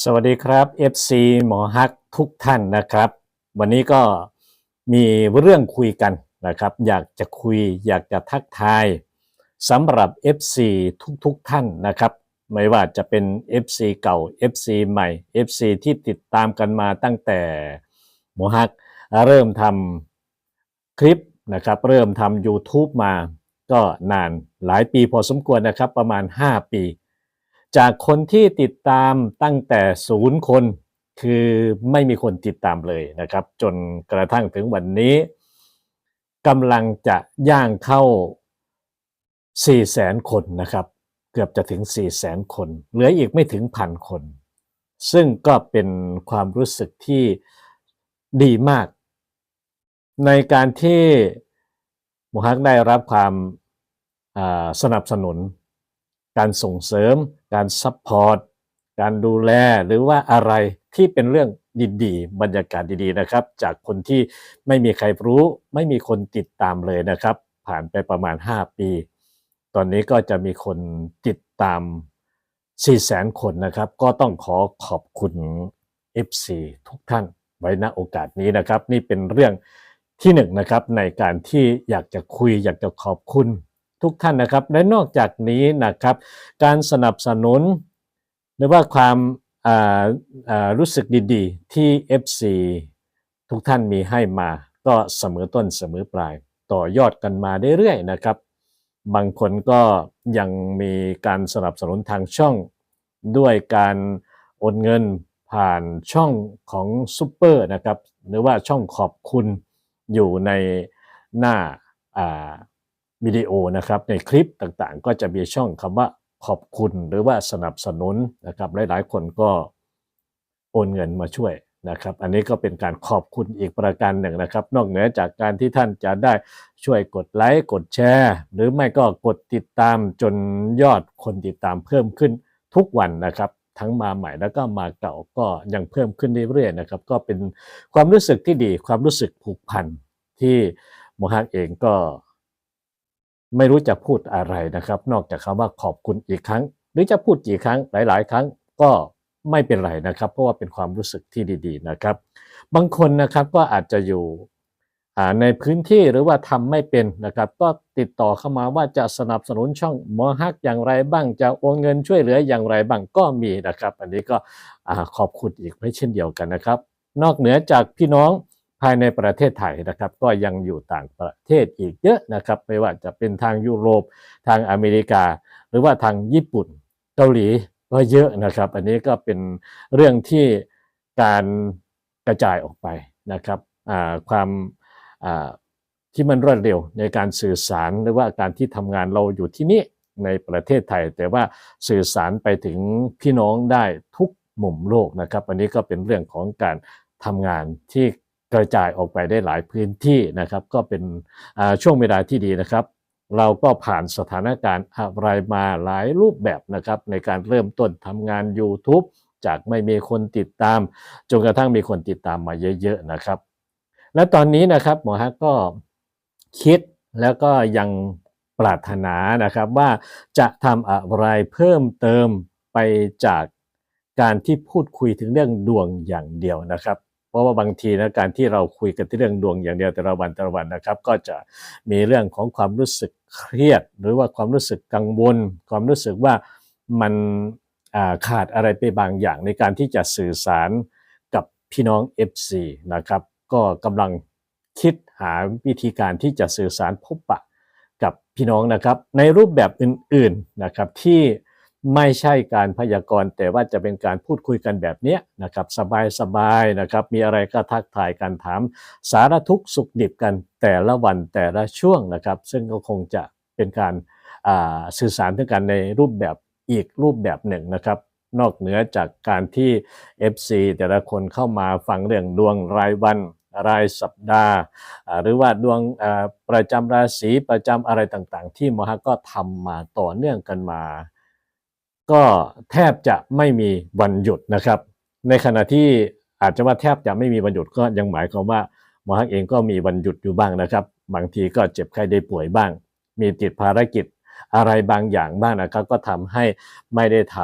สวัสดีครับ FC หมอฮักทุกท่านนะครับ วันนี้ก็มีเรื่องคุยกันนะครับ อยากจะคุยอยากจะทักทายสำหรับ FC ทุกๆทท่านนะครับ ไม่ว่าจะเป็น FC เก่า FC ใหม่ FC ที่ติดตามกันมาตั้งแต่หมอฮักเริ่มทำคลิปนะครับ เริ่มทำ YouTube มาก็นานหลายปีพอสมควรนะครับประมาณ 5 ปี จากคนที่ติดตามตั้งแต่ศูนย์คน คือไม่มีคนติดตามเลยนะครับ จนกระทั่งถึงวันนี้กำลังจะย่างเข้า 4 0 0แสนคนนะครับ เกือบจะถึง 4 0 0แสนคน เหลืออีกไม่ถึงพันคน ซึ่งก็เป็นความรู้สึกที่ดีมาก ในการที่มูฮักได้รับความสนับสนุน การส่งเสริม การซัพพอร์ตการดูแลหรือว่าอะไรที่เป็นเรื่องดีๆบรรยากาศดีๆนะครับ จากคนที่ไม่มีใครรู้ ไม่มีคนติดตามเลยนะครับ ผ่านไปประมาณ 5 ปี ตอนนี้ก็จะมีคนติดตาม 4 0 0แสนคนนะครับ ก็ต้องขอขอบคุณ FC ทุกท่านไว้ณโอกาสนี้นะครับ นี่เป็นเรื่องที่หนึ่งนะครับในการที่อยากจะคุยอยากจะขอบคุณ ทุกท่านนะครับ และนอกจากนี้นะครับ การสนับสนุน หรือว่าความรู้สึกดีๆ ที่ FC ทุกท่านมีให้มา ก็เสมอต้นเสมอปลาย ต่อยอดกันมาเรื่อยๆนะครับ บางคนก็ยังมีการสนับสนุนทางช่อง ด้วยการโอนเงินผ่านช่องของซูเปอร์นะครับ หรือว่าช่องขอบคุณอยู่ในหน้า วิดีโอนะครับในคลิปต่างๆ ก็จะมีช่องคำว่าขอบคุณหรือว่าสนับสนุนนะครับหลายๆ คนก็โอนเงินมาช่วยนะครับ อันนี้ก็เป็นการขอบคุณอีกประการหนึ่งนะครับ นอกเหนือจากการที่ท่านจะได้ช่วยกดไลค์กดแชร์ หรือไม่ก็กดติดตามจนยอดคนติดตามเพิ่มขึ้นทุกวันนะครับ ทั้งมาใหม่แล้วก็มาเก่าก็ยังเพิ่มขึ้นเรื่อยๆนะครับ ก็เป็นความรู้สึกที่ดีความรู้สึกผูกพันที่โมฮักเองก็ ไม่รู้จะพูดอะไรนะครับ นอกจากคำว่าขอบคุณอีกครั้ง หรือจะพูดกี่ครั้งหลาย ๆ ครั้งก็ไม่เป็นไรนะครับ เพราะว่าเป็นความรู้สึกที่ดีๆนะครับ บางคนนะครับก็อาจจะอยู่ในพื้นที่หรือว่าทำไม่เป็นนะครับ ก็ติดต่อเข้ามาว่าจะสนับสนุนช่องมอฮักอย่างไรบ้างจะโอนเงินช่วยเหลืออย่างไรบ้างก็มีนะครับ อันนี้ก็ขอบคุณอีกไม่เช่นเดียวกันนะครับ นอกเหนือจากพี่น้อง ภายในประเทศไทยนะครับ ก็ยังอยู่ต่างประเทศอีกเยอะนะครับ ไม่ว่าจะเป็นทางยุโรปทางอเมริกา หรือว่าทางญี่ปุ่นเกาหลีก็เยอะนะครับ อันนี้ก็เป็นเรื่องที่การกระจายออกไปนะครับความที่มันรวดเร็วในการสื่อสารหรือว่าการที่ทำงานเราอยู่ที่นี่ในประเทศไทย แต่ว่าสื่อสารไปถึงพี่น้องได้ทุกมุมโลกนะครับ อันนี้ก็เป็นเรื่องของการทำงานที่ กระจายออกไปได้หลายพื้นที่นะครับ ก็เป็นช่วงเวลาที่ดีนะครับ เราก็ผ่านสถานการณ์อะไรมาหลายรูปแบบนะครับ ในการเริ่มต้นทำงาน YouTube จากไม่มีคนติดตาม จนกระทั่งมีคนติดตามมาเยอะๆนะครับ และตอนนี้นะครับหมอฮักก็คิดแล้วก็ยังปรารถนานะครับว่าจะทำอะไรเพิ่มเติมไปจากการที่พูดคุยถึงเรื่องดวงอย่างเดียวนะครับ เพราะว่าบางทีนะการที่เราคุยกันที่เรื่องดวงอย่างเดียวแต่ละวันแต่ละวันนะครับ ก็จะมีเรื่องของความรู้สึกเครียด หรือว่าความรู้สึกกังวล ความรู้สึกว่ามันขาดอะไรไปบางอย่างในการที่จะสื่อสารกับพี่น้อง FC นะครับ ก็กำลังคิดหาวิธีการที่จะสื่อสารพบปะกับพี่น้องนะครับ ในรูปแบบอื่นๆนะครับที่ ไม่ใช่การพยากรณ์ แต่ว่าจะเป็นการพูดคุยกันแบบนี้นะครับ สบายๆนะครับ มีอะไรก็ทักทายกันถามสารทุกสุขดิบกันแต่ละวันแต่ละช่วงนะครับ ซึ่งก็คงจะเป็นการสื่อสารถึงกันในรูปแบบอีกรูปแบบหนึ่งนะครับ นอกเหนือจากการที่ FC แต่ละคนเข้ามาฟังเรื่องดวงรายวันรายสัปดาห์ หรือว่าดวงประจำราศีประจำอะไรต่างๆ ที่มหาก็ทำมาต่อเนื่องกันมา ก็แทบจะไม่มีวันหยุดนะครับ ในขณะที่อาจจะว่าแทบจะไม่มีวันหยุดก็ยังหมายความว่าหมอฮักเองก็มีวันหยุดอยู่บ้างนะครับ บางทีก็เจ็บไข้ได้ป่วยบ้าง มีติดภารกิจอะไรบางอย่างบ้างนะครับ ก็ทำให้ไม่ได้ท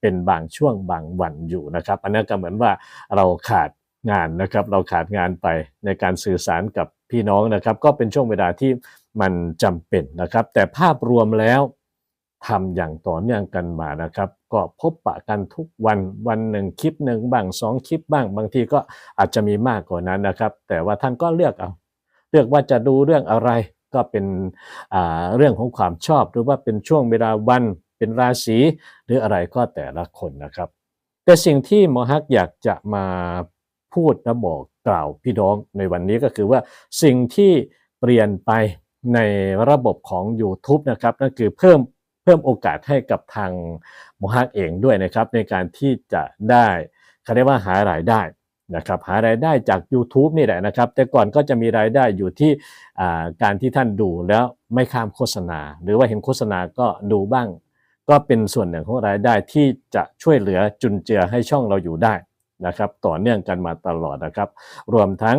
เป็นบางช่วงบางวันอยู่นะครับ อันนั้นก็เหมือนว่าเราขาดงานนะครับ เราขาดงานไปในการสื่อสารกับพี่น้องนะครับ ก็เป็นช่วงเวลาที่มันจำเป็นนะครับ แต่ภาพรวมแล้ว ทำอย่างต่อเนื่องกันมานะครับ ก็พบปะกันทุกวันวันหนึ่งคลิปหนึ่งบ้างสองคลิปบ้าง บางทีก็อาจจะมีมากกว่านั้นนะครับ แต่ว่าท่านก็เลือกเอา เลือกว่าจะดูเรื่องอะไรก็เป็นเรื่องของความชอบ หรือว่าเป็นช่วงเวลาวันเป็นราศีหรืออะไรก็แต่ละคนนะครับ แต่สิ่งที่หมอฮักอยากจะมาพูดและบอกกล่าวพี่น้องในวันนี้ก็คือว่าสิ่งที่เปลี่ยนไปในระบบของ YouTube นะครับนั่นคือเพิ่ม เพิ่มโอกาสให้กับทางหมอฮักเองด้วยนะครับ ในการที่จะได้เขาเรียกว่าหารายได้นะครับหารายได้จาก YouTube นี่แหละนะครับ แต่ก่อนก็จะมีรายได้อยู่ที่การที่ท่านดูแล้วไม่ข้ามโฆษณา หรือว่าเห็นโฆษณาก็ดูบ้าง ก็เป็นส่วนหนึ่งของรายได้ที่จะช่วยเหลือจุนเจือให้ช่องเราอยู่ได้ นะครับต่อเนื่องกันมาตลอดนะครับ รวมทั้ง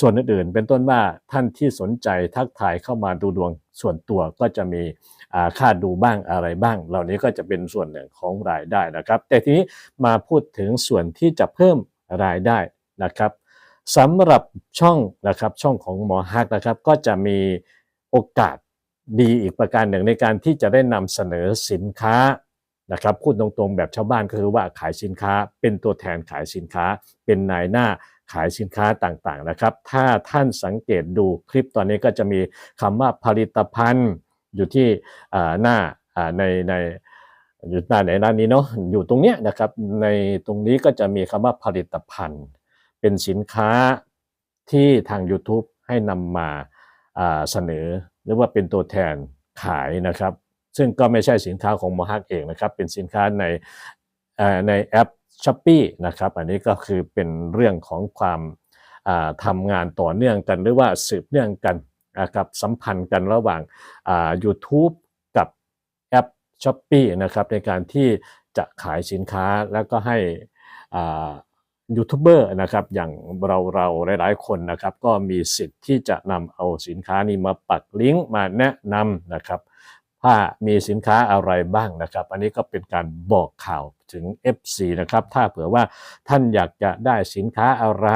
ส่วนอื่นๆ เป็นต้นว่าท่านที่สนใจทักทายเข้ามาดูดวงส่วนตัวก็จะมีค่าดูบ้างอะไรบ้าง เหล่านี้ก็จะเป็นส่วนหนึ่งของรายได้นะครับ แต่ทีนี้มาพูดถึงส่วนที่จะเพิ่มรายได้นะครับสำหรับช่องนะครับช่องของหมอฮักนะครับ ก็จะมีโอกาสดีอีกประการหนึ่งในการที่จะได้นำเสนอสินค้า นะครับพูดตรงๆแบบชาวบ้านก็คือว่าขายสินค้า เป็นตัวแทนขายสินค้า เป็นนายหน้าขายสินค้าต่างๆนะครับ ถ้าท่านสังเกตดูคลิปตอนนี้ก็จะมีคำว่าผลิตภัณฑ์อยู่ที่หน้าในในอยู่หน้าไหนหน้านี้เนาะอยู่ตรงเนี้ยนะครับในตรงนี้ก็จะมีคำว่าผลิตภัณฑ์ เป็นสินค้าที่ทาง YouTube ให้นำมาอ่าเสนอ หรือว่าเป็นตัวแทนขายนะครับ ซึ่งก็ไม่ใช่สินค้าของโมฮักเองนะครับ เป็นสินค้าในในแอป s h อ p e e นะครับ อันนี้ก็คือเป็นเรื่องของความอ่าทำงานต่อเนื่องกัน หรือว่าสืบเนื่องกันนะครับสัมพันธ์กันระหว่างอ่า YouTube กับแอป s h อ p e e นะครับในการที่จะขายสินค้าแล้วก็ให้ยูทูบเบอร์นะครับอย่างเราเราหลาย ๆ คนนะครับ ก็มีสิทธิ์ที่จะนำเอาสินค้านี้มาปักลิงก์มาแนะนำนะครับ ว่ามีสินค้าอะไรบ้างนะครับ อันนี้ก็เป็นการบอกข่าวถึง FC นะครับ ถ้าเผื่อว่าท่านอยากจะได้สินค้าอะไร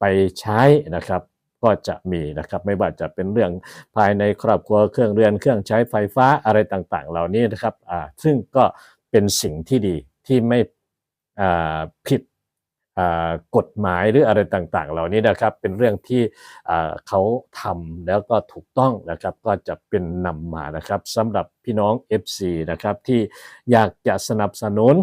ไปใช้นะครับก็จะมีนะครับไม่ว่าจะเป็นเรื่องภายในครอบครัวเครื่องเรือนเครื่องใช้ไฟฟ้าอะไรต่างๆ เหล่านี้นะครับอ่าซึ่งก็เป็นสิ่งที่ดีที่ไม่อ่าผิด กฎหมายหรืออะไรต่างๆ เหล่านี้นะครับเป็นเรื่องที่เขาทำแล้วก็ถูกต้องนะครับก็จะเป็นนำมานะครับสำหรับพี่น้อง FC นะครับที่อยากจะสนับสนุน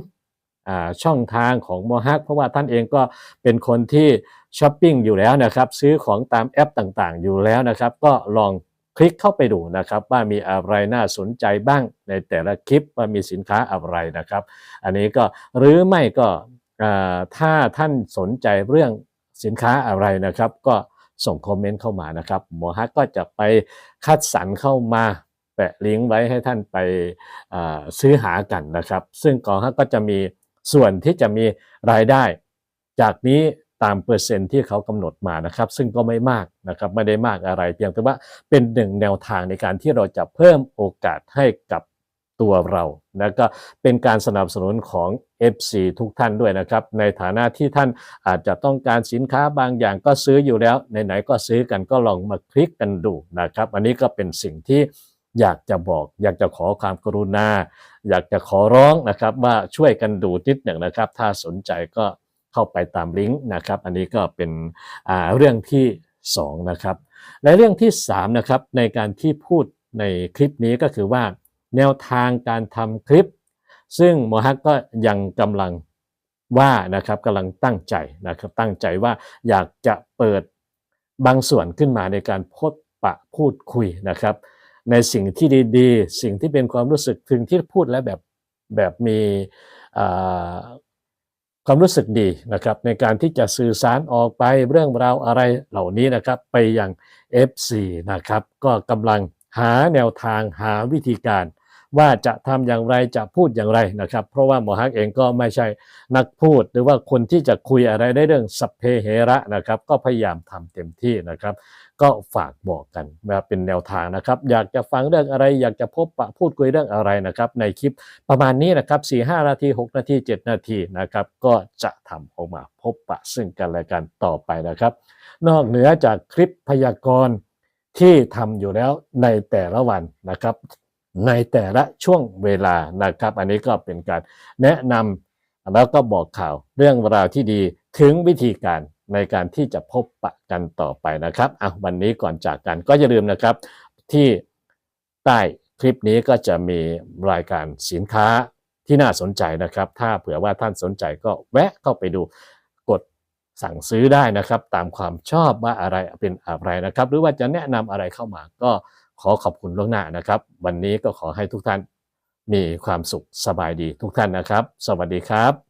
ช่องทางของโมฮักเพราะว่าท่านเองก็เป็นคนที่ช้อปปิ้งอยู่แล้วนะครับซื้อของตามแอปต่างๆ อยู่แล้วนะครับก็ลองคลิกเข้าไปดูนะครับว่ามีอะไรน่าสนใจบ้างในแต่ละคลิปว่ามีสินค้าอะไรนะครับ อันนี้ก็หรือไม่ก็ ถ้าท่านสนใจเรื่องสินค้าอะไรนะครับ ก็ส่งคอมเมนต์เข้ามานะครับหมอฮักก็จะไปคัดสรรเข้ามาแปะลิงก์ไว้ให้ท่านไปซื้อหากันนะครับ ซึ่งกองฮักก็จะมีส่วนที่จะมีรายได้ จากนี้ตามเปอร์เซ็นต์ที่เขากำหนดมานะครับ ซึ่งก็ไม่มากนะครับไม่ได้มากอะไรเพียงแต่ว่าเป็นหนึ่งแนวทางในการที่เราจะเพิ่มโอกาสให้กับ ตัวเรานะก็เป็นการสนับสนุนของ FC ทุกท่านด้วยนะครับ ในฐานะที่ท่านอาจจะต้องการสินค้าบางอย่างก็ซื้ออยู่แล้วไหนๆก็ซื้อกันก็ลองมาคลิกกันดูนะครับ อันนี้ก็เป็นสิ่งที่อยากจะบอก อยากจะขอความกรุณา อยากจะขอร้องนะครับ ว่าช่วยกันดูนิดหนึ่งนะครับ ถ้าสนใจก็เข้าไปตามลิงก์นะครับ อันนี้ก็เป็นเรื่องที่สองนะครับ และเรื่องที่สามนะครับ ในการที่พูดในคลิปนี้ก็คือว่า แนวทางการทำคลิป ซึ่งหมอฮักก็ยังกำลังว่านะครับกำลังตั้งใจนะครับตั้งใจว่าอยากจะเปิดบางส่วนขึ้นมาในการพบปะพูดคุยนะครับ ในสิ่งที่ดีๆ สิ่งที่เป็นความรู้สึกถึงที่พูดแล้วแบบแบบมีความรู้สึกดีนะครับ ในการที่จะสื่อสารออกไปเรื่องราวอะไรเหล่านี้นะครับ ไปยัง FC นะครับ ก็กำลังหาแนวทางหาวิธีการ ว่าจะทำอย่างไรจะพูดอย่างไรนะครับ เพราะว่าหมอฮักเองก็ไม่ใช่นักพูด หรือว่าคนที่จะคุยอะไรได้เรื่องสัพเพเหระนะครับ ก็พยายามทำเต็มที่นะครับ ก็ฝากบอกกันมาเป็นแนวทางนะครับ อยากจะฟังเรื่องอะไร อยากจะพบปะพูดคุยเรื่องอะไรนะครับ ในคลิปประมาณนี้นะครับ4 5นาที 6 นาที 7 นาทีนะครับ ก็จะทำออกมาพบปะซึ่งกันและกันต่อไปนะครับ นอกเหนือจากคลิปพยากรณ์ที่ทำอยู่แล้วในแต่ละวันนะครับ ในแต่ละช่วงเวลานะครับ อันนี้ก็เป็นการแนะนำแล้วก็บอกข่าวเรื่องราวที่ดีถึงวิธีการในการที่จะพบปะกันต่อไปนะครับอะวันนี้ก่อนจากกันก็อย่าลืมนะครับ ที่ใต้คลิปนี้ก็จะมีรายการสินค้าที่น่าสนใจนะครับ ถ้าเผื่อว่าท่านสนใจก็แวะเข้าไปดูกดสั่งซื้อได้นะครับ ตามความชอบว่าอะไรเป็นอะไรนะครับ หรือว่าจะแนะนำอะไรเข้ามาก็ ขอขอบคุณล่วงหน้านะครับ วันนี้ก็ขอให้ทุกท่านมีความสุขสบายดีทุกท่านนะครับ สวัสดีครับ